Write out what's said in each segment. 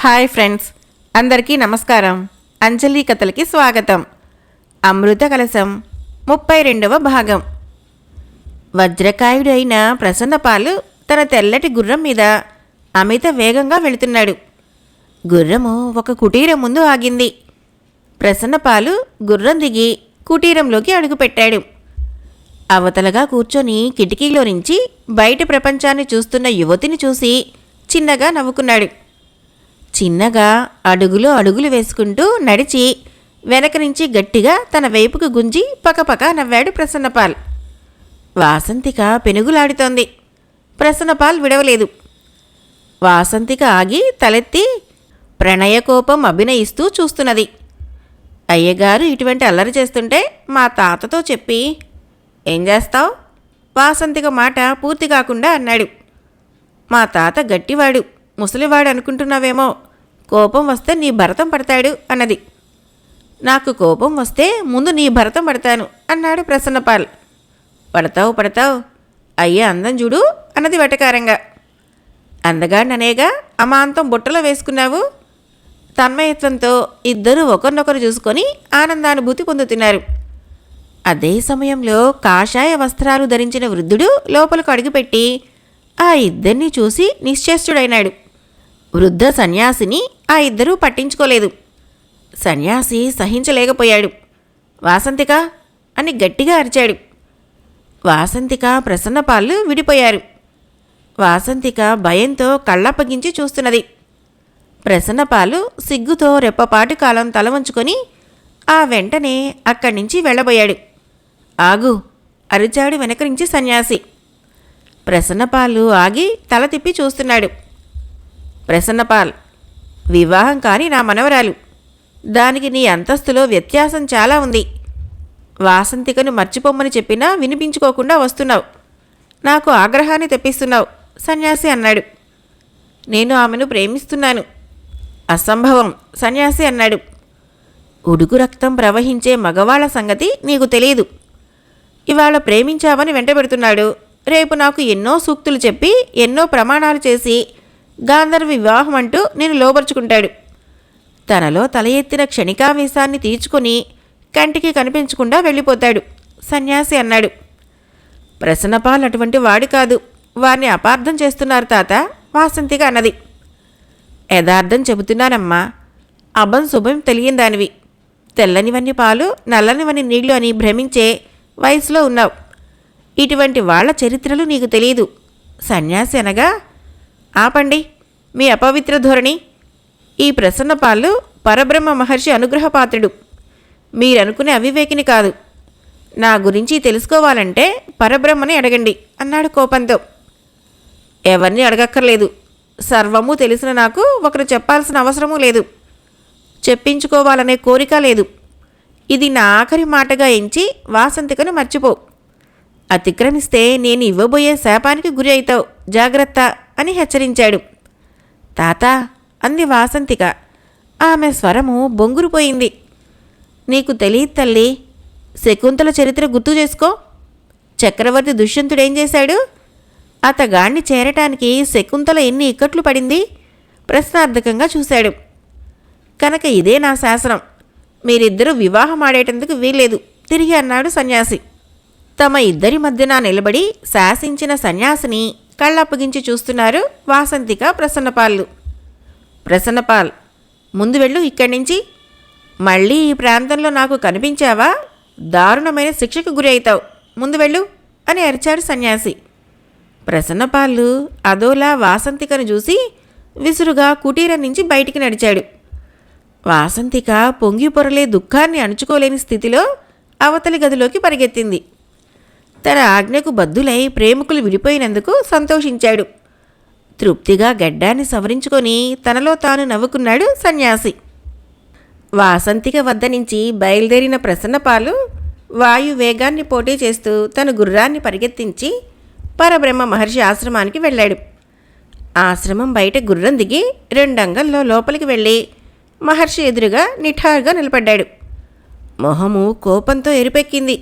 Hi friends అందరికీ నమస్కారం. అంజలి కథలకి స్వాగతం. అమృత కలశం ముప్పై రెండవ భాగం. వజ్రకాయుడైన ప్రసన్నపాలు తన తెల్లటి గుర్రం మీద అమిత వేగంగా వెళుతున్నాడు. గుర్రము ఒక కుటీరం ముందు ఆగింది. ప్రసన్నపాలు గుర్రం దిగి కుటీరంలోకి అడుగుపెట్టాడు. అవతలగా కూర్చొని కిటికీలో నుంచి బయట ప్రపంచాన్ని చూస్తున్న యువతిని చూసి చిన్నగా నవ్వుకున్నాడు. చిన్నగా అడుగులు అడుగులు వేసుకుంటూ నడిచి వెనక నుంచి గట్టిగా తన వైపుకు గుంజి పకపక నవ్వాడు ప్రసన్నపాల్. వాసంతిక పెనుగులాడుతోంది. ప్రసన్నపాల్ విడవలేదు. వాసంతిక ఆగి తలెత్తి ప్రణయకోపం అభినయిస్తూ చూస్తున్నది. అయ్యగారు ఇటువంటి అల్లరి చేస్తుంటే మా తాతతో చెప్పి ఏం చేస్తావు? వాసంతిక మాట పూర్తి కాకుండా అన్నాడు. మా తాత గట్టివాడు. ముసలివాడు అనుకుంటున్నావేమో కోపం వస్తే నీ భరతం పడతాడు అన్నది. నాకు కోపం వస్తే ముందు నీ భరతం పడతాను అన్నాడు ప్రసన్నపాల్. పడతావు పడతావు అయ్యే అందం చూడు అన్నది వెటకారంగా. అందగాడిననేగా అమాంతం బుట్టలో వేసుకున్నావు? తన్మయత్వంతో ఇద్దరూ ఒకరినొకరు చూసుకొని ఆనందానుభూతి పొందుతున్నారు. అదే సమయంలో కాషాయ వస్త్రాలు ధరించిన వృద్ధుడు లోపలకు అడుగుపెట్టి ఆ ఇద్దరిని చూసి నిశ్చేష్టుడైనాడు. వృద్ధ సన్యాసిని ఆ ఇద్దరూ పట్టించుకోలేదు. సన్యాసి సహించలేకపోయాడు. వాసంతిక అని గట్టిగా అరిచాడు. వాసంతిక ప్రసన్నపాళ్ళు విడిపోయారు. వాసంతిక భయంతో కళ్ళప్పగించి చూస్తున్నది. ప్రసన్నపాలు సిగ్గుతో రెప్పపాటు కాలం తల వంచుకొని ఆ వెంటనే అక్కడి నుంచి వెళ్ళబోయాడు. ఆగు అరిచాడు వెనక నుంచి సన్యాసి ప్రసన్నపాలు ఆగి తల తిప్పి చూస్తున్నాడు. ప్రసన్నపాల్ వివాహం కాని నా మనవరాలు. దానికి నీ అంతస్తులో వ్యత్యాసం చాలా ఉంది. వాసంతికను మర్చిపోమ్మని చెప్పినా వినిపించుకోకుండా వస్తున్నావు. నాకు ఆగ్రహాన్ని తెప్పిస్తున్నావు సన్యాసి అన్నాడు. నేను ఆమెను ప్రేమిస్తున్నాను. అసంభవం సన్యాసి అన్నాడు. ఉడుకు రక్తం ప్రవహించే మగవాళ్ళ సంగతి నీకు తెలియదు. ఇవాళ ప్రేమించావని వెంటబెడుతున్నాడు. రేపు నాకు ఎన్నో సూక్తులు చెప్పి ఎన్నో ప్రమాణాలు చేసి గాంధర్వ వివాహం అంటూ నేను లోపరుచుకుంటాడు తనలో తల ఎత్తిన క్షణికావేశాన్ని తీర్చుకొని కంటికి కనిపించకుండా వెళ్ళిపోతాడు సన్యాసి అన్నాడు. ప్రసన్నపాల్ అటువంటి వాడు కాదు. వారిని అపార్థం చేస్తున్నారు తాత వాసంతిగా అన్నది. యథార్థం చెబుతున్నానమ్మా. అభం శుభం తెలియని దానివి తెల్లనివన్నీ పాలు నల్లనివన్నీ నీళ్ళు అని భ్రమించే వయసులో ఉన్నావు. ఇటువంటి వాళ్ళ చరిత్రలు నీకు తెలియదు సన్యాసి అనగా ఆపండి. మీ అపవిత్ర ధోరణి ఈ ప్రసన్నపాలు పరబ్రహ్మ మహర్షి అనుగ్రహపాత్రుడు. మీరనుకునే అవివేకిని కాదు. నా గురించి తెలుసుకోవాలంటే పరబ్రహ్మని అడగండి అన్నాడు కోపంతో. ఎవరిని అడగక్కర్లేదు. సర్వము తెలిసిన నాకు ఒకరు చెప్పాల్సిన అవసరమూ లేదు. చెప్పించుకోవాలనే కోరిక లేదు. ఇది నా ఆఖరి మాటగా ఎంచి వాసంతికను మర్చిపో. అతిక్రమిస్తే నేను ఇవ్వబోయే శాపానికి గురి అవుతావు. జాగ్రత్త అని హెచ్చరించాడు. తాత అంది వాసంతిక. ఆమె స్వరము బొంగురుపోయింది. నీకు తెలియదు తల్లి శకుంతల చరిత్ర గుర్తు చేసుకో. చక్రవర్తి దుష్యంతుడేం చేశాడు? అతగాణ్ణి చేరటానికి శకుంతల ఎన్ని ఇక్కట్లు పడింది? ప్రశ్నార్థకంగా చూశాడు. కనుక ఇదే నా శాసనం. మీరిద్దరూ వివాహం ఆడేటందుకు వీల్లేదు. తిరిగి అన్నాడు సన్యాసి. తమ ఇద్దరి మధ్యన నిలబడి శాసించిన సన్యాసిని కళ్ళప్పగించి చూస్తున్నారు వాసంతిక ప్రసన్నపాళ్ళు ప్రసన్నపాల్ ముందు వెళ్ళు ఇక్కడి నుంచి. మళ్ళీ ఈ ప్రాంతంలో నాకు కనిపించావా? దారుణమైన శిక్షకు గురి అవుతావు ముందు వెళ్ళు అని అరిచాడు సన్యాసి. ప్రసన్నపాలు అదోలా వాసంతికను చూసి విసురుగా కుటీరం నుంచి బయటికి నడిచాడు. వాసంతిక పొంగి పొరలే దుఃఖాన్ని అణుచుకోలేని స్థితిలో అవతలి గదిలోకి పరిగెత్తింది. తన ఆజ్ఞకు బద్దులై ప్రేమికులు విడిపోయినందుకు సంతోషించాడు. తృప్తిగా గడ్డాన్ని సవరించుకొని తనలో తాను నవ్వుకున్నాడు సన్యాసి. వాసంతిక వద్ద నుంచి బయలుదేరిన ప్రసన్నపాలు వాయు వేగాన్ని పోటీ చేస్తూ తన గుర్రాన్ని పరిగెత్తించి పరబ్రహ్మ మహర్షి ఆశ్రమానికి వెళ్ళాడు. ఆశ్రమం బయట గుర్రం దిగి రెండంగంలో లోపలికి వెళ్ళి మహర్షి ఎదురుగా నిఠారుగా నిలబడ్డాడు. మొహము కోపంతో ఎరుపెక్కింది.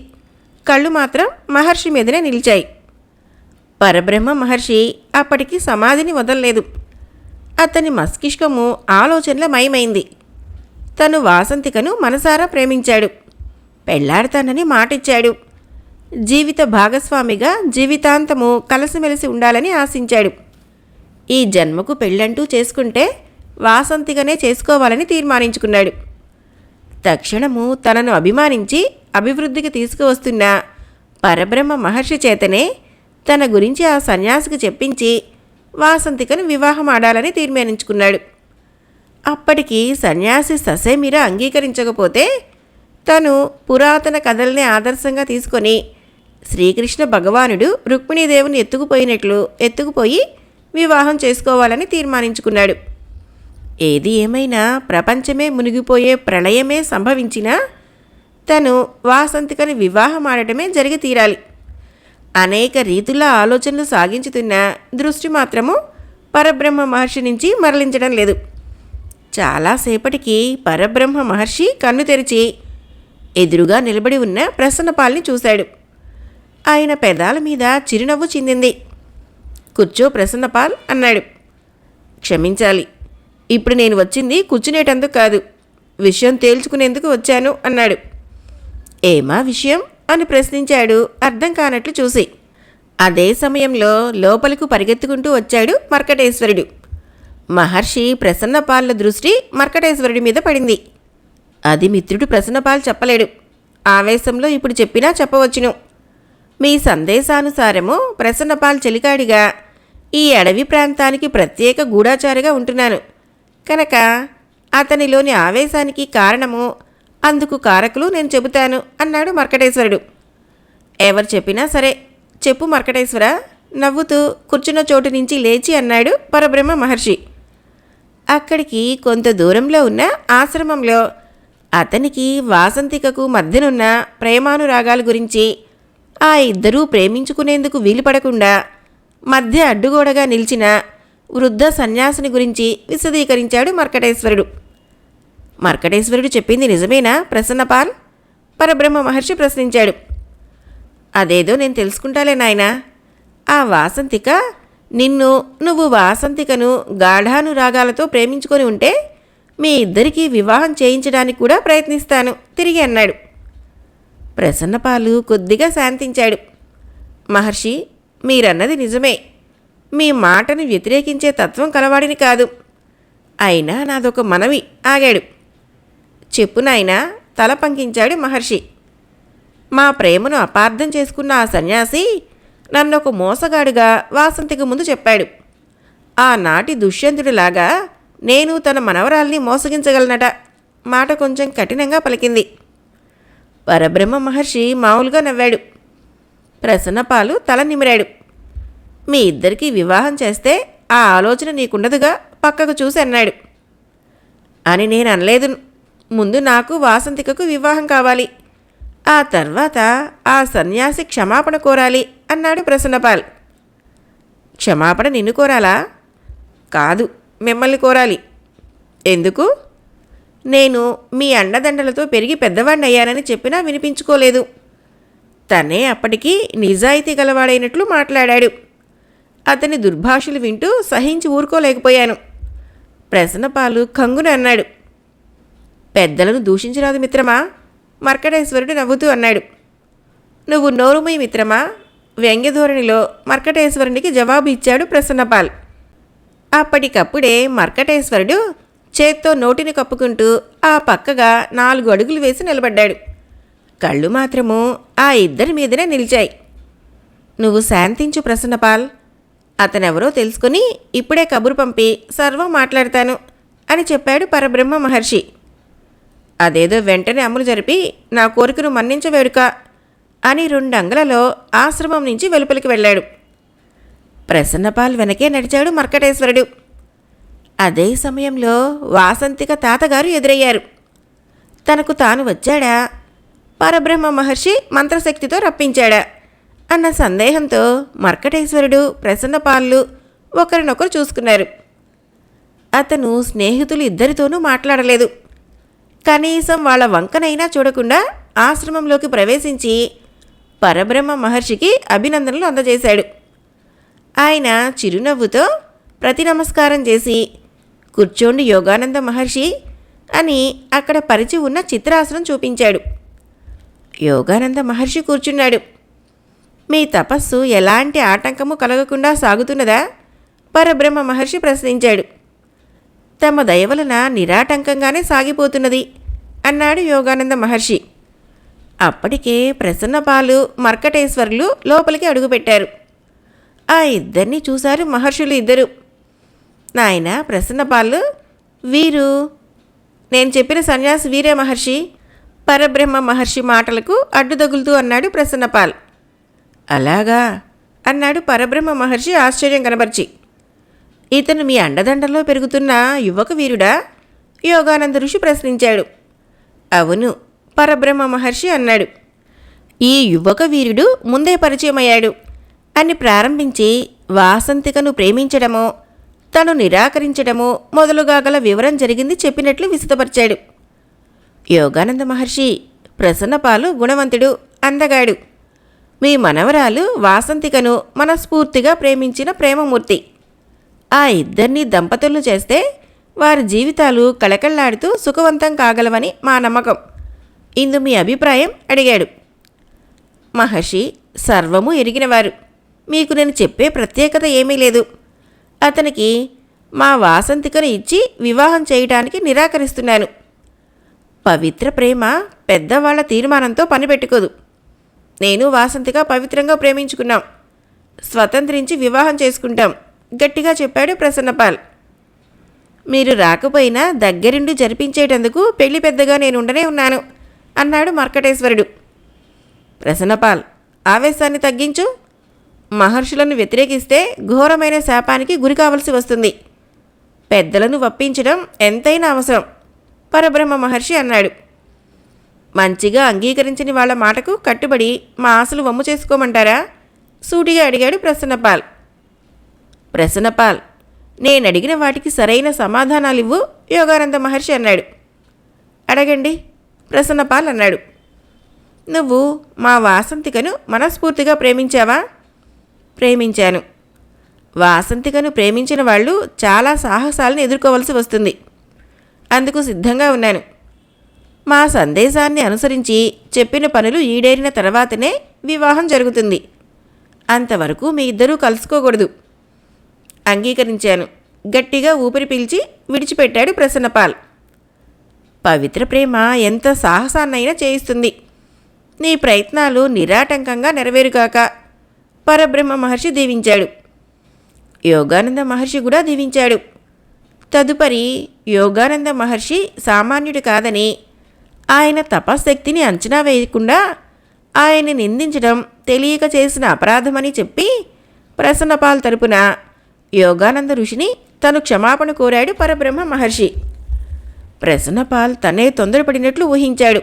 కళ్ళు మాత్రం మహర్షి మీదనే నిలిచాయి. పరబ్రహ్మ మహర్షి అప్పటికి సమాధిని వదలలేదు. అతని మస్తిష్కము ఆలోచనల మయమైంది. తను వాసంతికను మనసారా ప్రేమించాడు. పెళ్ళాడతానని మాటిచ్చాడు. జీవిత భాగస్వామిగా జీవితాంతము కలసిమెలిసి ఉండాలని ఆశించాడు. ఈ జన్మకు పెళ్ళంటూ చేసుకుంటే వాసంతిగానే చేసుకోవాలని తీర్మానించుకున్నాడు. తక్షణము తనను అభిమానించి అభివృద్ధికి తీసుకువస్తున్న పరబ్రహ్మ మహర్షి చేతనే తన గురించి ఆ సన్యాసికి చెప్పించి వాసంతికను వివాహం ఆడాలని తీర్మానించుకున్నాడు. అప్పటికి సన్యాసి ససేమిరా అంగీకరించకపోతే తను పురాతన కథల్ని ఆదర్శంగా తీసుకొని శ్రీకృష్ణ భగవానుడు రుక్మిణీదేవిని ఎత్తుకుపోయినట్లు ఎత్తుకుపోయి వివాహం చేసుకోవాలని తీర్మానించుకున్నాడు. ఏది ఏమైనా ప్రపంచమే మునిగిపోయే ప్రళయమే సంభవించినా తను వాసంతికని వివాహం ఆడటమే జరిగి తీరాలి. అనేక రీతుల ఆలోచనలు సాగించుతున్న దృష్టి మాత్రము పరబ్రహ్మ మహర్షి నుంచి మరలించడం లేదు. చాలాసేపటికి పరబ్రహ్మ మహర్షి కన్ను తెరిచి ఎదురుగా నిలబడి ఉన్న ప్రసన్నపాల్ని చూశాడు. ఆయన పెదాల మీద చిరునవ్వు చెందింది. కూర్చో ప్రసన్నపాల్ అన్నాడు. క్షమించాలి. ఇప్పుడు నేను వచ్చింది కూర్చునేటందుకు కాదు. విషయం తేల్చుకునేందుకు వచ్చాను అన్నాడు. ఏమా విషయం? అని ప్రశ్నించాడు అర్థం కానట్లు చూసి. అదే సమయంలో లోపలకు పరిగెత్తుకుంటూ వచ్చాడు మర్కటేశ్వరుడు. మహర్షి ప్రసన్నపాల్ల దృష్టి మర్కటేశ్వరుడి మీద పడింది. అది మిత్రుడు ప్రసన్నపాల్ చెప్పలేడు. ఆవేశంలో ఇప్పుడు చెప్పినా చెప్పవచ్చును. మీ సందేశానుసారము ప్రసన్నపాల్ చెలికాడిగా ఈ అడవి ప్రాంతానికి ప్రత్యేక గూఢాచారిగా ఉంటున్నాను. కనుక అతనిలోని ఆవేశానికి కారణము అందుకు కారకులు నేను చెబుతాను అన్నాడు మర్కటేశ్వరుడు. ఎవరు చెప్పినా సరే చెప్పు మర్కటేశ్వర నవ్వుతూ కూర్చున్న చోటు నుంచి లేచి అన్నాడు పరబ్రహ్మ మహర్షి. అక్కడికి కొంత దూరంలో ఉన్న ఆశ్రమంలో అతనికి వాసంతికకు మధ్యనున్న ప్రేమానురాగాల గురించి ఆ ఇద్దరూ ప్రేమించుకునేందుకు వీలుపడకుండా మధ్య అడ్డుగోడగా నిలిచిన వృద్ధ సన్యాసిని గురించి విశదీకరించాడు మర్కటేశ్వరుడు. మర్కటేశ్వరుడు చెప్పింది నిజమేనా? ప్రసన్నపాల్ పరబ్రహ్మ మహర్షి ప్రశ్నించాడు. అదేదో నేను తెలుసుకుంటాలే నాయనా. ఆ వాసంతిక నిన్ను నువ్వు వాసంతికను గాఢానురాగాలతో ప్రేమించుకొని ఉంటే మీ ఇద్దరికీ వివాహం చేయించడానికి కూడా ప్రయత్నిస్తాను. తిరిగి అన్నాడు. ప్రసన్నపాలు కొద్దిగా శాంతించాడు. మహర్షి మీరన్నది నిజమే. మీ మాటను వ్యతిరేకించే తత్వం కలవాడిని కాదు. అయినా నాదొక మనవి ఆగాడు. చెప్పు నాయనా తల పంకించాడు మహర్షి. మా ప్రేమను అపార్థం చేసుకున్న ఆ సన్యాసి నన్ను ఒక మోసగాడుగా వాసంతికి ముందు చెప్పాడు. ఆనాటి దుష్యంతుడిలాగా నేను తన మనవరాల్ని మోసగించగలనట. మాట కొంచెం కఠినంగా పలికింది. పరబ్రహ్మ మహర్షి మామూలుగా నవ్వాడు. ప్రసన్నపాలు తల నిమిరాడు. మీ ఇద్దరికీ వివాహం చేస్తే ఆ ఆలోచన నీకుండదుగా పక్కకు చూసి అన్నాడు. అని నేను అనలేదు ముందు నాకు వాసంతికకు వివాహం కావాలి. ఆ తర్వాత ఆ సన్యాసి క్షమాపణ కోరాలి అన్నాడు ప్రసన్నపాల్. క్షమాపణ నిన్ను కోరాలా? కాదు మిమ్మల్ని కోరాలి. ఎందుకు? నేను మీ అండదండలతో పెరిగి పెద్దవాణ్ణయ్యానని అయ్యానని చెప్పినా వినిపించుకోలేదు. తనే అప్పటికి నిజాయితీ గలవాడైనట్లు మాట్లాడాడు. అతని దుర్భాషలు వింటూ సహించి ఊరుకోలేకపోయాను. ప్రసన్నపాలు కంగున అన్నాడు. పెద్దలను దూషించరాదు మిత్రమా? మర్కటేశ్వరుడు నవ్వుతూ అన్నాడు. నువ్వు నోరుమై మిత్రమా? వ్యంగ్యధోరణిలో మర్కటేశ్వరునికి జవాబు ఇచ్చాడు ప్రసన్నపాల్. అప్పటికప్పుడే మర్కటేశ్వరుడు చేత్తో నోటిని కప్పుకుంటూ ఆ పక్కగా నాలుగు అడుగులు వేసి నిలబడ్డాడు. కళ్ళు మాత్రము ఆ ఇద్దరి మీదనే నిలిచాయి. నువ్వు శాంతించు ప్రసన్నపాల్. అతనెవరో తెలుసుకుని ఇప్పుడే కబురు పంపి సర్వం మాట్లాడతాను అని చెప్పాడు పరబ్రహ్మ మహర్షి. అదేదో వెంటనే అమలు జరిపి నా కోరికను మన్నించవేడుక అని రెండంగలలో ఆశ్రమం నుంచి వెలుపలికి వెళ్ళాడు. ప్రసన్నపాల్ వెనకే నడిచాడు మర్కటేశ్వరుడు. అదే సమయంలో వాసంతిక తాతగారు ఎదురయ్యారు. తనకు తాను వచ్చాడా? పరబ్రహ్మ మహర్షి మంత్రశక్తితో రప్పించాడా? అన్న సందేహంతో మర్కటేశ్వరుడు ప్రసన్నపాలు ఒకరినొకరు చూసుకున్నారు. అతను స్నేహితులు ఇద్దరితోనూ మాట్లాడలేదు. కనీసం వాళ్ళ వంకనైనా చూడకుండా ఆశ్రమంలోకి ప్రవేశించి పరబ్రహ్మ మహర్షికి అభినందనలు అందజేశాడు. ఆయన చిరునవ్వుతో ప్రతి నమస్కారం చేసి కూర్చోండి యోగానంద మహర్షి అని అక్కడ పరిచి ఉన్న చిత్రాసనం చూపించాడు. యోగానంద మహర్షి కూర్చున్నాడు. మీ తపస్సు ఎలాంటి ఆటంకము కలగకుండా సాగుతున్నదా? పరబ్రహ్మ మహర్షి ప్రశ్నించాడు. తమ దయవలన నిరాటంకంగానే సాగిపోతున్నది అన్నాడు యోగానంద మహర్షి. అప్పటికే ప్రసన్నపాలు మర్కటేశ్వరులు లోపలికి అడుగుపెట్టారు. ఆ ఇద్దరిని చూశారు మహర్షులు ఇద్దరు. నాయన ప్రసన్నపాలు వీరు నేను చెప్పిన సన్యాసి వీరే మహర్షి పరబ్రహ్మ మహర్షి మాటలకు అడ్డుదగులుతూ అన్నాడు ప్రసన్నపాల్. అలాగా? అన్నాడు పరబ్రహ్మ మహర్షి ఆశ్చర్యం కనబరిచి. ఇతను మీ అండదండలో పెరుగుతున్న యువక వీరుడా? యోగానంద ఋషి ప్రశ్నించాడు. అవును పరబ్రహ్మ మహర్షి అన్నాడు. ఈ యువక వీరుడు ముందే పరిచయమయ్యాడు. అని ప్రారంభించి వాసంతికను ప్రేమించడమో తను నిరాకరించడమో మొదలుగా గల వివరం జరిగింది చెప్పినట్లు విసితపరిచాడు. యోగానంద మహర్షి ప్రసన్నపాలు గుణవంతుడు అందగాడు. మీ మనవరాలు వాసంతికను మనస్ఫూర్తిగా ప్రేమించిన ప్రేమమూర్తి. ఆ ఇద్దరిని దంపతులను చేస్తే వారి జీవితాలు కళకళ్ళాడుతూ సుఖవంతం కాగలవని మా నమ్మకం. ఇందు మీ అభిప్రాయం అడిగాడు. మహర్షి సర్వము ఎరిగినవారు. మీకు నేను చెప్పే ప్రత్యేకత ఏమీ లేదు. అతనికి మా వాసంతికను ఇచ్చి వివాహం చేయటానికి నిరాకరిస్తున్నాను. పవిత్ర ప్రేమ పెద్దవాళ్ళ తీర్మానంతో పనిపెట్టుకోదు. నేను వాసంతిగా పవిత్రంగా ప్రేమించుకున్నాం. స్వతంత్రించి వివాహం చేసుకుంటాం. గట్టిగా చెప్పాడు ప్రసన్నపాల్ మీరు రాకపోయినా దగ్గరుండి జరిపించేటందుకు పెళ్ళి పెద్దగా నేను ఉండనే ఉన్నాను అన్నాడు మర్కటేశ్వరుడు. ప్రసన్నపాల్ ఆవేశాన్ని తగ్గించు. మహర్షులను వ్యతిరేకిస్తే ఘోరమైన శాపానికి గురి కావలసి వస్తుంది. పెద్దలను వప్పించడం ఎంతైనా అవసరం పరబ్రహ్మ మహర్షి అన్నాడు. మంచిగా అంగీకరించని వాళ్ళ మాటకు కట్టుబడి మా ఆశలు వమ్ము చేసుకోమంటారా? సూటిగా అడిగాడు ప్రసన్నపాల్ ప్రసన్నపాల్ నేను అడిగిన వాటికి సరైన సమాధానాలు ఇవ్వు యోగానంద మహర్షి అన్నాడు. అడగండి ప్రసన్నపాల్ అన్నాడు. నువ్వు మా వాసంతికను మనస్ఫూర్తిగా ప్రేమించావా? ప్రేమించాను. వాసంతికను ప్రేమించిన వాళ్ళు చాలా సాహసాలను ఎదుర్కోవలసి వస్తుంది. అందుకు సిద్ధంగా ఉన్నాను. మా సందేశాన్ని అనుసరించి చెప్పిన పనులు ఈడేరిన తర్వాతనే వివాహం జరుగుతుంది. అంతవరకు మీ ఇద్దరూ కలుసుకోకూడదు. అంగీకరించాను. గట్టిగా ఊపిరి పీల్చి విడిచిపెట్టాడు ప్రసన్నపాల్. పవిత్ర ప్రేమ ఎంత సాహసాన్నైనా చేయిస్తుంది. నీ ప్రయత్నాలు నిరాటంకంగా నెరవేరుగాక పరబ్రహ్మ మహర్షి దీవించాడు. యోగానంద మహర్షి కూడా దీవించాడు. తదుపరి యోగానంద మహర్షి సామాన్యుడు కాదని ఆయన తపశక్తిని అంచనా వేయకుండా ఆయన నిందించడం తెలియక చేసిన అపరాధమని చెప్పి ప్రసన్నపాల్ తరపున యోగానంద ఋషిని తను క్షమాపణ కోరాడు పరబ్రహ్మ మహర్షి. ప్రసన్నపాల్ తనే తొందరపడినట్లు ఊహించాడు.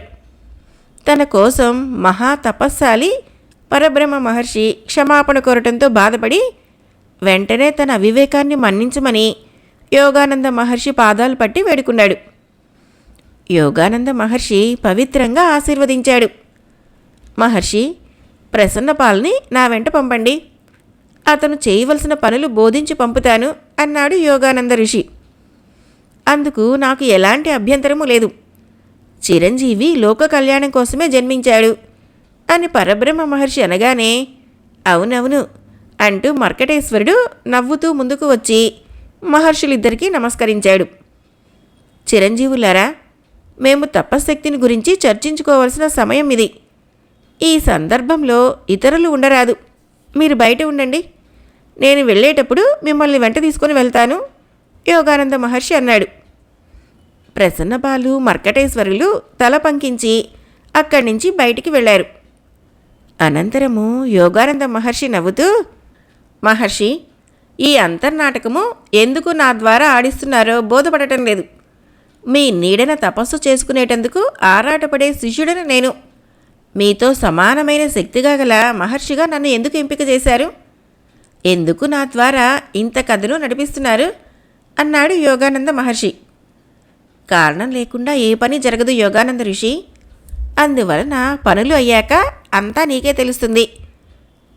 తన కోసం మహా తపస్సాలి పరబ్రహ్మ మహర్షి క్షమాపణ కోరటంతో బాధపడి వెంటనే తన అవివేకాన్ని మన్నించమని యోగానంద మహర్షి పాదాలు పట్టి వేడుకున్నాడు. యోగానంద మహర్షి పవిత్రంగా ఆశీర్వదించాడు. మహర్షి ప్రసన్నపాల్ని నా వెంట పంపండి. అతను చేయవలసిన పనులు బోధించి పంపుతాను అన్నాడు యోగానంద ఋషి. అందుకు నాకు ఎలాంటి అభ్యంతరము లేదు. చిరంజీవి లోక కళ్యాణం కోసమే జన్మించాడు అని పరబ్రహ్మ మహర్షి అనగానే అవునవును అంటూ మర్కటేశ్వరుడు నవ్వుతూ ముందుకు వచ్చి మహర్షులిద్దరికీ నమస్కరించాడు. చిరంజీవులారా మేము తపశ్శక్తిని గురించి చర్చించుకోవాల్సిన సమయం ఇది. ఈ సందర్భంలో ఇతరులు ఉండరాదు. మీరు బయట ఉండండి. నేను వెళ్ళేటప్పుడు మిమ్మల్ని వెంట తీసుకొని వెళ్తాను. యోగానంద మహర్షి అన్నాడు. ప్రసన్నపాలు మర్కటేశ్వరులు తల పంకించి అక్కడి నుంచి బయటికి వెళ్ళారు. అనంతరము యోగానంద మహర్షి నవ్వుతూ మహర్షి ఈ అంతర్నాటకము ఎందుకు నా ద్వారా ఆడిస్తున్నారో బోధపడటం లేదు. మీ నీడన తపస్సు చేసుకునేటందుకు ఆరాటపడే శిష్యుడను నేను. మీతో సమానమైన శక్తిగా గల మహర్షిగా నన్ను ఎందుకు ఎంపిక చేశారు? ఎందుకు నా ద్వారా ఇంత కథను నడిపిస్తున్నారు? అన్నాడు యోగానంద మహర్షి. కారణం లేకుండా ఏ పని జరగదు యోగానంద ఋషి. అందువలన పనులు అయ్యాక అంతా నీకే తెలుస్తుంది.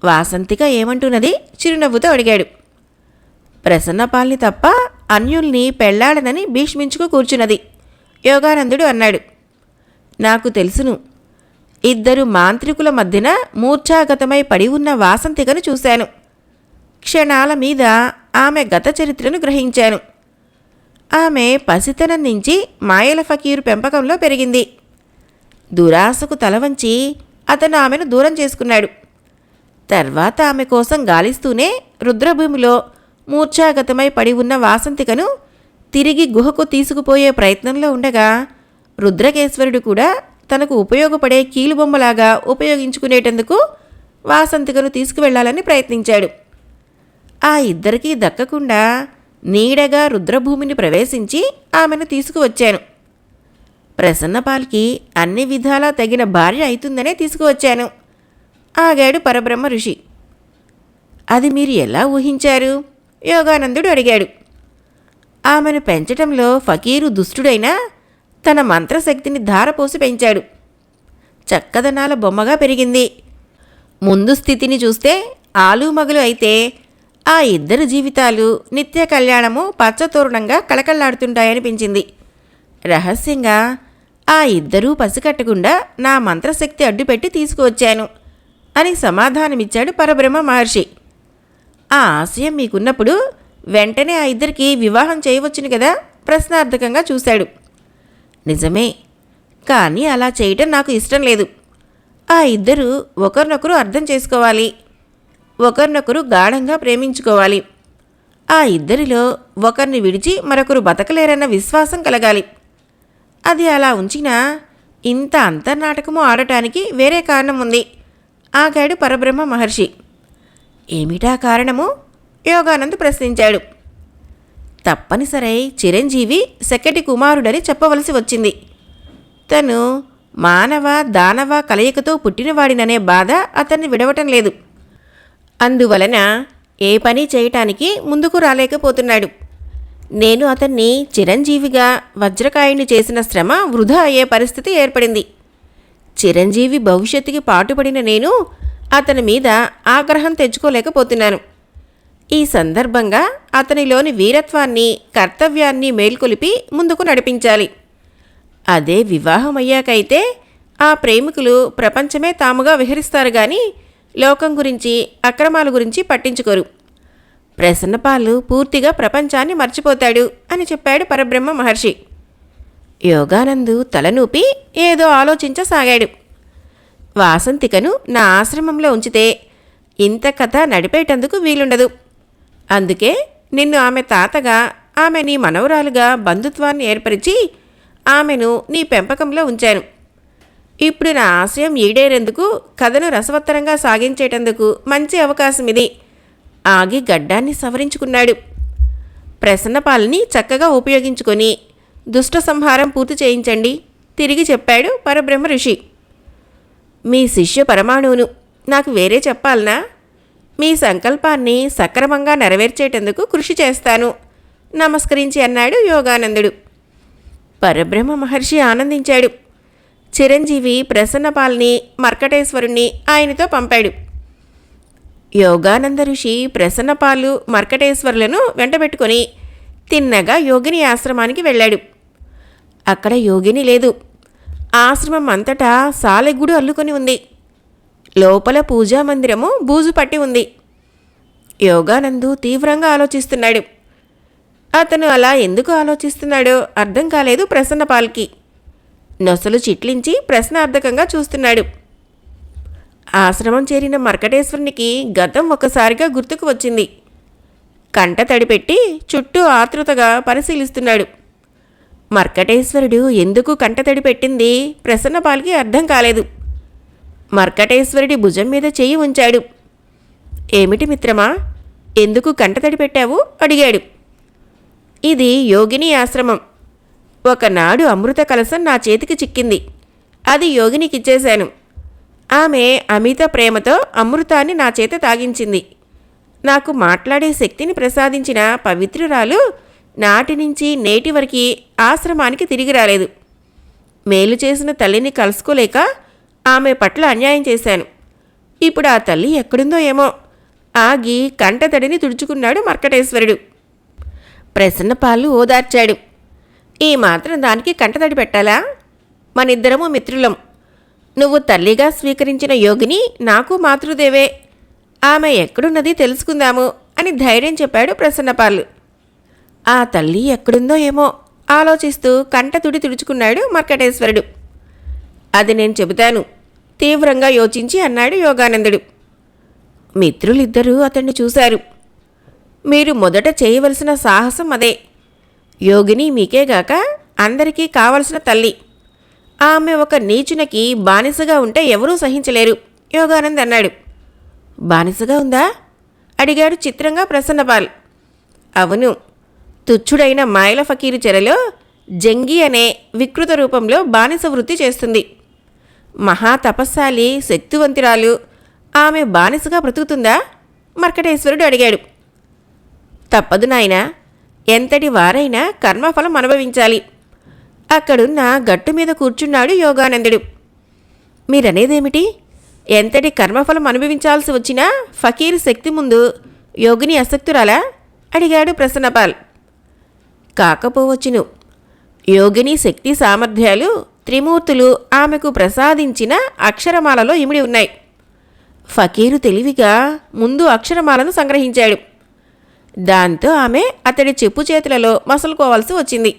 వాసంతిక ఏమంటున్నది? చిరునవ్వుతో అడిగాడు. ప్రసన్నపాల్ని తప్ప అన్యుల్ని పెళ్ళాడనని భీష్మించుకు కూర్చున్నది యోగానందుడు అన్నాడు. నాకు తెలుసును. ఇద్దరు మాంత్రికుల మధ్యన మూర్ఛాగతమై పడి ఉన్న వాసంతికను చూశాను. క్షణాల మీద ఆమె గత చరిత్రను గ్రహించాను. ఆమె పసితనం నుంచి మాయల ఫకీరు పెంపకంలో పెరిగింది. దురాశకు తల వంచి అతను ఆమెను దూరం చేసుకున్నాడు. తర్వాత ఆమె కోసం గాలిస్తూనే రుద్రభూమిలో మూర్ఛాగతమై పడి ఉన్న వాసంతికను తిరిగి గుహకు తీసుకుపోయే ప్రయత్నంలో ఉండగా రుద్రకేశ్వరుడు కూడా తనకు ఉపయోగపడే కీలుబొమ్మలాగా ఉపయోగించుకునేటందుకు వాసంతికను తీసుకువెళ్ళాలని ప్రయత్నించాడు. ఆ ఇద్దరికీ దక్కకుండా నీడగా రుద్రభూమిని ప్రవేశించి ఆమెను తీసుకువచ్చాను. ప్రసన్నపాల్కి అన్ని విధాలా తగిన భార్య అవుతుందనే తీసుకువచ్చాను. ఆగాడు పరబ్రహ్మ ఋషి. అది మీరు ఎలా ఊహించారు? యోగానందుడు అడిగాడు. ఆమెను పెంచటంలో ఫకీరు దుష్టుడైనా తన మంత్రశక్తిని ధారపోసి పెంచాడు. చక్కదనాల బొమ్మగా పెరిగింది. ముందు స్థితిని చూస్తే ఆలుమగలు అయితే ఆ ఇద్దరు జీవితాలు నిత్య కళ్యాణము పచ్చతోరణంగా కళకళలాడుతుంటాయనిపించింది. రహస్యంగా ఆ ఇద్దరూ పసికట్టకుండా నా మంత్రశక్తి అడ్డుపెట్టి తీసుకువచ్చాను అని సమాధానమిచ్చాడు పరబ్రహ్మ మహర్షి. ఆ ఆశయం మీకున్నప్పుడు వెంటనే ఆ ఇద్దరికి వివాహం చేయవచ్చును కదా? ప్రశ్నార్థకంగా చూశాడు. నిజమే కానీ అలా చేయటం నాకు ఇష్టం లేదు. ఆ ఇద్దరు ఒకరినొకరు అర్థం చేసుకోవాలి. ఒకరినొకరు గాఢంగా ప్రేమించుకోవాలి. ఆ ఇద్దరిలో ఒకరిని విడిచి మరొకరు బతకలేరన్న విశ్వాసం కలగాలి. అది అలా ఉంచినా ఇంత అంతర్నాటకము ఆడటానికి వేరే కారణం ఉంది. ఆగాడు పరబ్రహ్మ మహర్షి. ఏమిటా కారణము? యోగానంద్ ప్రశ్నించాడు. తప్పనిసరై చిరంజీవి సెకటి కుమారుడని చెప్పవలసి వచ్చింది. తను మానవ దానవ కలయికతో పుట్టినవాడిననే బాధ అతన్ని విడవటం లేదు. అందువలన ఏ పని చేయటానికి ముందుకు రాలేకపోతున్నాడు. నేను అతన్ని చిరంజీవిగా వజ్రకాయుని చేసిన శ్రమ వృధా అయ్యే పరిస్థితి ఏర్పడింది. చిరంజీవి భవిష్యత్తుకి పాటుపడిన నేను అతని మీద ఆగ్రహం తెచ్చుకోలేకపోతున్నాను. ఈ సందర్భంగా అతనిలోని వీరత్వాన్ని కర్తవ్యాన్ని మేల్కొలిపి ముందుకు నడిపించాలి. అదే వివాహమయ్యాకైతే ఆ ప్రేమికులు ప్రపంచమే తాముగా విహరిస్తారు కానీ లోకం గురించి అక్రమాల గురించి పట్టించుకోరు. ప్రసన్నపాలు పూర్తిగా ప్రపంచాన్ని మర్చిపోతాడు అని చెప్పాడు పరబ్రహ్మ మహర్షి. యోగానందు తలనూపి ఏదో ఆలోచించసాగాడు. వాసంతికను నా ఆశ్రమంలో ఉంచితే ఇంత కథ నడిపేటందుకు వీలుండదు. అందుకే నిన్ను ఆమె తాతగా ఆమె నీ మనవరాలుగా బంధుత్వాన్ని ఏర్పరిచి ఆమెను నీ పెంపకంలో ఉంచాను. ఇప్పుడు నా ఆశయం ఈడేరేందుకు కథను రసవత్తరంగా సాగించేటందుకు మంచి అవకాశం ఇది. ఆగి గడ్డాన్ని సవరించుకున్నాడు. ప్రసన్నపాలని చక్కగా ఉపయోగించుకొని దుష్ట సంహారం పూర్తి చేయించండి తిరిగి చెప్పాడు పరబ్రహ్మ ఋషి. మీ శిష్య పరమాణువును నాకు వేరే చెప్పాలనా? మీ సంకల్పాన్ని సక్రమంగా నెరవేర్చేటందుకు కృషి చేస్తాను నమస్కరించి అన్నాడు యోగానందుడు. పరబ్రహ్మ మహర్షి ఆనందించాడు. చిరంజీవి ప్రసన్నపాల్ని మర్కటేశ్వరుణ్ణి ఆయనతో పంపాడు. యోగానంద ఋషి ప్రసన్నపాలు మర్కటేశ్వరులను వెంటబెట్టుకొని తిన్నగా యోగిని ఆశ్రమానికి వెళ్ళాడు. అక్కడ యోగిని లేదు. ఆశ్రమం అంతటా సాలెగుడు అల్లుకొని ఉంది. లోపల పూజా మందిరము బూజు పట్టి ఉంది. యోగానందు తీవ్రంగా ఆలోచిస్తున్నాడు. అతను అలా ఎందుకు ఆలోచిస్తున్నాడో అర్థం కాలేదు ప్రసన్నపాల్కి. నొసలు చిట్లించి ప్రశ్నార్థకంగా చూస్తున్నాడు. ఆశ్రమం చేరిన మర్కటేశ్వరునికి గతం ఒకసారిగా గుర్తుకు వచ్చింది. కంట తడిపెట్టి చుట్టూ ఆతృతగా పరిశీలిస్తున్నాడు. మర్కటేశ్వరుడు ఎందుకు కంట పెట్టింది? ప్రసన్నపాల్కి అర్థం కాలేదు. మర్కటేశ్వరుడి భుజం మీద చెయ్యి ఉంచాడు. ఏమిటి మిత్రమా? ఎందుకు కంట పెట్టావు? అడిగాడు. ఇది యోగిని ఆశ్రమం. ఒకనాడు అమృత కలసం నా చేతికి చిక్కింది. అది యోగినికిచ్చేశాను. ఆమె అమిత ప్రేమతో అమృతాన్ని నా చేత తాగించింది. నాకు మాట్లాడే శక్తిని ప్రసాదించిన పవిత్రురాలు నాటి నుంచి నేటి వరకు ఆశ్రమానికి తిరిగి రాలేదు. మేలు చేసిన తల్లిని కలుసుకోలేక ఆమె పట్ల అన్యాయం చేశాను. ఇప్పుడు ఆ తల్లి ఎక్కడుందో ఏమో ఆగి కంటతడిని తుడుచుకున్నాడు మర్కటేశ్వరుడు. ప్రసన్నపాలు ఓదార్చాడు. ఈ మాత్రం దానికి కంటతడి పెట్టాలా? మనిద్దరము మిత్రులం. నువ్వు తల్లిగా స్వీకరించిన యోగిని నాకు మాతృదేవే. ఆమె ఎక్కడున్నది తెలుసుకుందాము అని ధైర్యం చెప్పాడు ప్రసన్నపాలు. ఆ తల్లి ఎక్కడుందో ఏమో ఆలోచిస్తూ కంట తుడి తుడుచుకున్నాడు మర్కటేశ్వరుడు. అది నేను చెబుతాను తీవ్రంగా యోచించి అన్నాడు యోగానందుడు. మిత్రులిద్దరూ అతన్ని చూశారు. మీరు మొదట చేయవలసిన సాహసం అదే. యోగిని మీకేగాక అందరికీ కావలసిన తల్లి. ఆమె ఒక నీచునకి బానిసగా ఉంటే ఎవరూ సహించలేరు యోగానంద్ అన్నాడు. బానిసగా ఉందా? అడిగాడు చిత్రంగా ప్రసన్నపాల్ అవును తుచ్చుడైన మాయల ఫకీరు చెరలో జంగి అనే వికృత రూపంలో బానిస వృత్తి చేస్తుంది. మహాతపస్శాలి శక్తివంతురాలు. ఆమె బానిసగా బ్రతుకుతుందా? మర్కటేశ్వరుడు అడిగాడు. తప్పదు నాయనా ఎంతటి వారైనా కర్మఫలం అనుభవించాలి. అక్కడున్న గట్టు మీద కూర్చున్నాడు యోగానందుడు. మీరనేదేమిటి? ఎంతటి కర్మఫలం అనుభవించాల్సి వచ్చినా ఫకీర్ శక్తి ముందు యోగిని అసక్తురాలా? అడిగాడు ప్రసన్నపాల్. కాకపోవచ్చును. యోగిని శక్తి సామర్థ్యాలు త్రిమూర్తులు ఆమెకు ప్రసాదించిన అక్షరమాలలో ఇమిడి ఉన్నాయి. ఫకీరు తెలివిగా ముందు అక్షరమాలను సంగ్రహించాడు. దాంతో ఆమె అతడి చెప్పు చేతులలో మసలుకోవాల్సి వచ్చింది.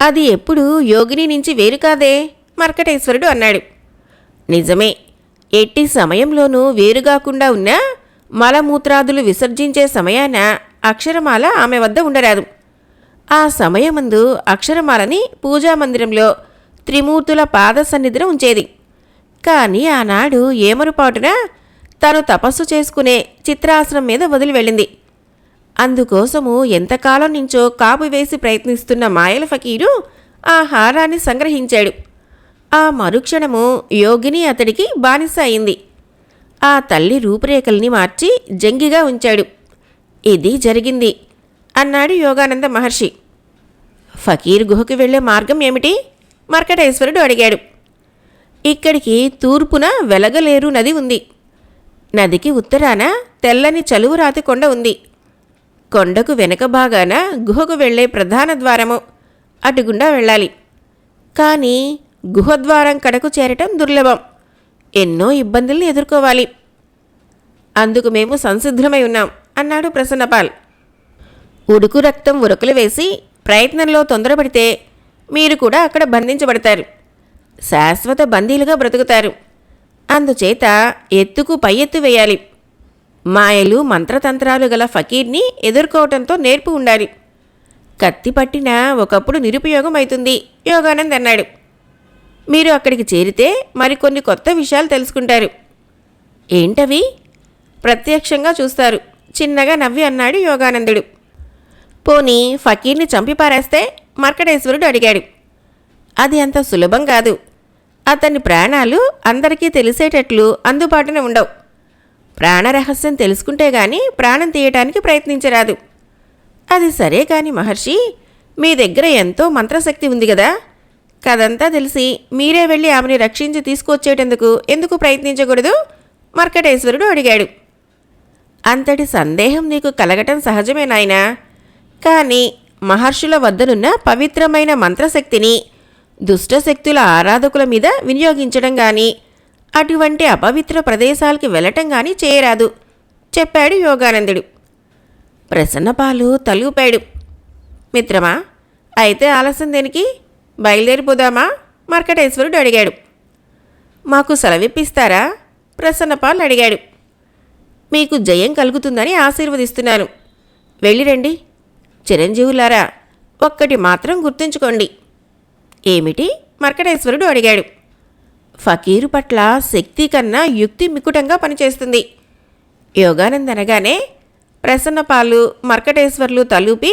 అది ఎప్పుడు యోగిని నుంచి వేరు కాదే? మర్కటేశ్వరుడు అన్నాడు. నిజమే. ఎట్టి సమయంలోనూ వేరుగాకుండా ఉన్న మలమూత్రాదులు విసర్జించే సమయాన అక్షరమాల ఆమె వద్ద ఉండరాదు. ఆ సమయమందు అక్షరమాలని పూజామందిరంలో త్రిమూర్తుల పాద సన్నిధిన ఉంచేది. కానీ ఆనాడు ఏమరుపాటున తను తపస్సు చేసుకునే చిత్రాసనం మీద వదిలి వెళ్ళింది. అందుకోసము ఎంతకాలం నుంచో కాపు వేసి ప్రయత్నిస్తున్న మాయల ఫకీరు ఆ హారాన్ని సంగ్రహించాడు. ఆ మరుక్షణము యోగిని అతడికి బానిస అయింది. ఆ తల్లి రూపురేఖల్ని మార్చి జంగిగా ఉంచాడు. ఇది జరిగింది అన్నాడు యోగానంద మహర్షి. ఫకీర్ గుహకు వెళ్ళే మార్గం ఏమిటి? మర్కటేశ్వరుడు అడిగాడు. ఇక్కడికి తూర్పున వెలగలేరు నది ఉంది. నదికి ఉత్తరాన తెల్లని చలువురాతి కొండ ఉంది. కొండకు వెనక భాగాన గుహకు వెళ్ళే ప్రధాన ద్వారము. అటుగుండా వెళ్ళాలి. కానీ గుహద్వారం కడకు చేరటం దుర్లభం. ఎన్నో ఇబ్బందుల్ని ఎదుర్కోవాలి. అందుకు మేము సంసిద్ధమై ఉన్నాం అన్నాడు ప్రసన్నపాల్. ఉడుకు రక్తం ఉరకలు వేసి ప్రయత్నంలో తొందరపడితే మీరు కూడా అక్కడ బంధించబడతారు. శాశ్వత బందీలుగా బ్రతుకుతారు. అందుచేత ఎత్తుకు పై ఎత్తు వేయాలి. మాయలు మంత్రతంత్రాలు గల ఫకీర్ని ఎదుర్కోవటంతో నేర్పు ఉండాలి. కత్తి పట్టిన ఒకప్పుడు నిరుపయోగం అవుతుంది యోగానంద్ అన్నాడు. మీరు అక్కడికి చేరితే మరికొన్ని కొత్త విషయాలు తెలుసుకుంటారు. ఏంటవి? ప్రత్యక్షంగా చూస్తారు. చిన్నగా నవ్వి అన్నాడు యోగానందుడు. పోనీ ఫకీర్ని చంపి పారేస్తే మర్కటేశ్వరుడు అడిగాడు. అది అంత సులభం కాదు. అతని ప్రాణాలు అందరికీ తెలిసేటట్లు అందుబాటున ఉండవు. ప్రాణరహస్యం తెలుసుకుంటే గాని ప్రాణం తీయటానికి ప్రయత్నించరాదు. అది సరే కాని మహర్షి మీ దగ్గర ఎంతో మంత్రశక్తి ఉంది కదా కదంతా తెలిసి మీరే వెళ్ళి ఆమెని రక్షించి తీసుకొచ్చేటందుకు ఎందుకు ప్రయత్నించకూడదు? మర్కటేశ్వరుడు అడిగాడు. అంతటి సందేహం నీకు కలగటం సహజమే నాయనా. కానీ మహర్షుల వద్దనున్న పవిత్రమైన మంత్రశక్తిని దుష్టశక్తుల ఆరాధకుల మీద వినియోగించడం కానీ అటువంటి అపవిత్ర ప్రదేశాలకి వెళ్ళటం గాని చేయరాదు చెప్పాడు యోగానందుడు. ప్రసన్నపాలు తలుపాడు. మిత్రమా అయితే ఆలస్యం దేనికి? బయలుదేరిపోదామా? మర్కటేశ్వరుడు అడిగాడు. మాకు సెలవిప్పిస్తారా? ప్రసన్నపాల్ అడిగాడు. మీకు జయం కలుగుతుందని ఆశీర్వదిస్తున్నాను. వెళ్ళిరండి చిరంజీవులారా ఒక్కటి మాత్రం గుర్తుంచుకోండి. ఏమిటి? మర్కటేశ్వరుడు అడిగాడు. ఫకీరు పట్ల శక్తి కన్నా యుక్తి మికుటంగా పనిచేస్తుంది. యోగానంద్ అనగానే ప్రసన్నపాలు మర్కటేశ్వర్లు తలూపి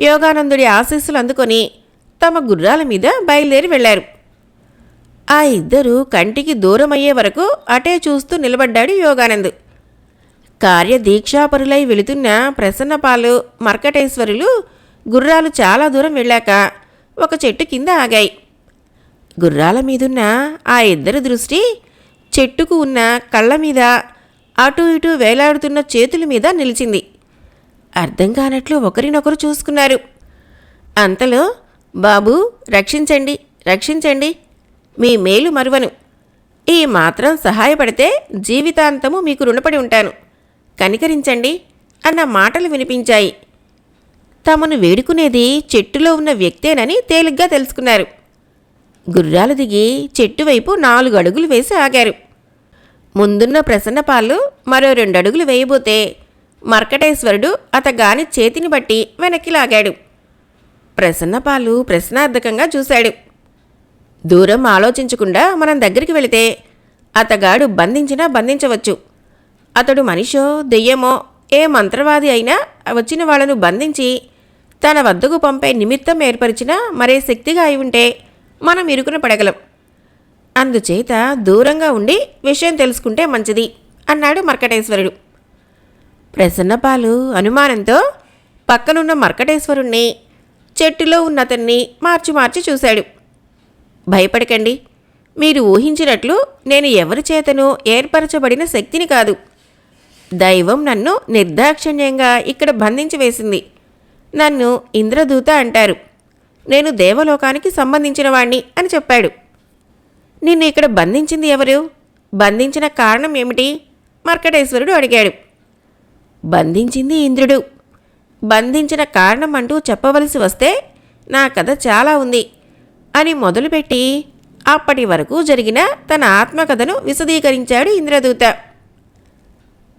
యోగానందుడి ఆశీస్సులు అందుకొని తమ గుర్రాల మీద బయలుదేరి వెళ్ళారు. ఆ ఇద్దరూ కంటికి దూరమయ్యే వరకు అటే చూస్తూ నిలబడ్డాడు యోగానంద్. కార్యదీక్షాపరులై వెళుతున్న ప్రసన్నపాలు మర్కటేశ్వరులు గుర్రాలు చాలా దూరం వెళ్ళాక ఒక చెట్టు కింద ఆగాయి. గుర్రాల మీదున్న ఆ ఇద్దరి దృష్టి చెట్టుకు ఉన్న కళ్ళ మీద అటు ఇటు వేలాడుతున్న చేతుల మీద నిలిచింది. అర్థం కానట్లు ఒకరినొకరు చూసుకున్నారు. అంతలో బాబు రక్షించండి రక్షించండి మీ మేలు మరువను. ఈ మాత్రం సహాయపడితే జీవితాంతము మీకు రుణపడి ఉంటాను. కనికరించండి అన్న మాటలు వినిపించాయి. తమను వేడుకునేది చెట్టులో ఉన్న వ్యక్తేనని తేలిగ్గా తెలుసుకున్నారు. గుర్రాలు దిగి చెట్టు వైపు నాలుగు అడుగులు వేసి ఆగారు. ముందున్న ప్రసన్నపాలు మరో రెండు అడుగులు వేయబోతే మర్కటేశ్వరుడు అతగాని చేతిని బట్టి వెనక్కి లాగాడు. ప్రసన్నపాలు ప్రశ్నార్థకంగా చూశాడు. దూరం ఆలోచించకుండా మనం దగ్గరికి వెళితే అతగాడు బంధించినా బంధించవచ్చు. అతడు మనిషో దెయ్యమో ఏ మంత్రవాది అయినా వచ్చిన వాళ్ళను బంధించి తన వద్దకు పంపే నిమిత్తం ఏర్పరిచిన మరే శక్తిగా అయి ఉంటే మనం ఇరుకున పడగలం. అందుచేత దూరంగా ఉండి విషయం తెలుసుకుంటే మంచిది అన్నాడు మర్కటేశ్వరుడు. ప్రసన్నపాలు అనుమానంతో పక్కనున్న మర్కటేశ్వరుణ్ణి చెట్టులో ఉన్న అతన్ని మార్చి మార్చి చూశాడు. భయపడకండి. మీరు ఊహించినట్లు నేను ఎవరి చేతను ఏర్పరచబడిన శక్తిని కాదు. దైవం నన్ను నిర్దాక్షిణ్యంగా ఇక్కడ బంధించి వేసింది. నన్ను ఇంద్రదూత అంటారు. నేను దేవలోకానికి సంబంధించిన వాణ్ణి అని చెప్పాడు. నిన్ను ఇక్కడ బంధించింది ఎవరు? బంధించిన కారణం ఏమిటి? మర్కటేశ్వరుడు అడిగాడు. బంధించింది ఇంద్రుడు. బంధించిన కారణం అంటూ చెప్పవలసి వస్తే నా కథ చాలా ఉంది అని మొదలుపెట్టి అప్పటి వరకు జరిగిన తన ఆత్మకథను విశదీకరించాడు ఇంద్రదూత.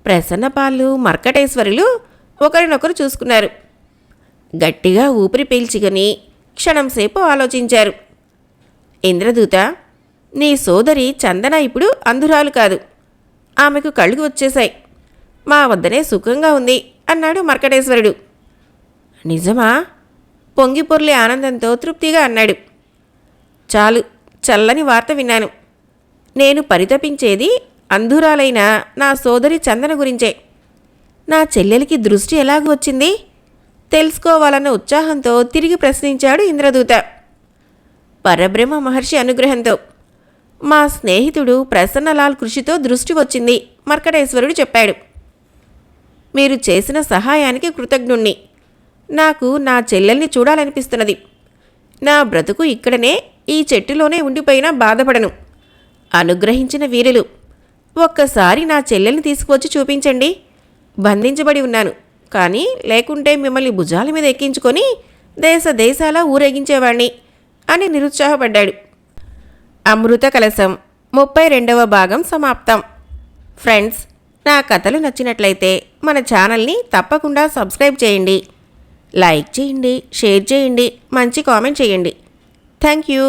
ప్రసన్నపాలు మర్కటేశ్వరులు ఒకరినొకరు చూసుకున్నారు. గట్టిగా ఊపిరి పీల్చుకొని క్షణంసేపు ఆలోచించారు. ఇంద్రదూత నీ సోదరి చందన ఇప్పుడు అంధురాలు కాదు. ఆమెకు కళ్ళు వచ్చేశాయి. మా వద్దనే సుఖంగా ఉంది అన్నాడు మర్కటేశ్వరుడు. నిజమా? పొంగిపొర్లి ఆనందంతో తృప్తిగా అన్నాడు. చాలు చల్లని వార్త విన్నాను. నేను పరితపించేది అంధురాలైన నా సోదరి చందన గురించే. నా చెల్లెలికి దృష్టి ఎలాగ వచ్చింది? తెలుసుకోవాలన్న ఉత్సాహంతో తిరిగి ప్రశ్నించాడు ఇంద్రదూత. పరబ్రహ్మ మహర్షి అనుగ్రహంతో. మా స్నేహితుడు ప్రసన్నలాల్ కృషితో దృష్టి వచ్చింది మర్కటేశ్వరుడు చెప్పాడు. మీరు చేసిన సహాయానికి కృతజ్ఞుణ్ణి. నాకు నా చెల్లెల్ని చూడాలనిపిస్తున్నది. నా బ్రతుకు ఇక్కడనే ఈ చెట్టులోనే ఉండిపోయినా బాధపడను. అనుగ్రహించిన వీరులు ఒక్కసారి నా చెల్లెల్ని తీసుకువచ్చి చూపించండి. బంధించబడి ఉన్నాను. కానీ లేకుంటే మిమ్మల్ని భుజాల మీద ఎక్కించుకొని దేశ దేశాల ఊరేగించేవాణ్ణి అని నిరుత్సాహపడ్డాడు. అమృత కలశం ముప్పై రెండవ భాగం సమాప్తం. ఫ్రెండ్స్ నా కథలు నచ్చినట్లయితే మన ఛానల్ని తప్పకుండా సబ్స్క్రైబ్ చేయండి. లైక్ చేయండి షేర్ చేయండి మంచి కామెంట్ చేయండి. Thank you.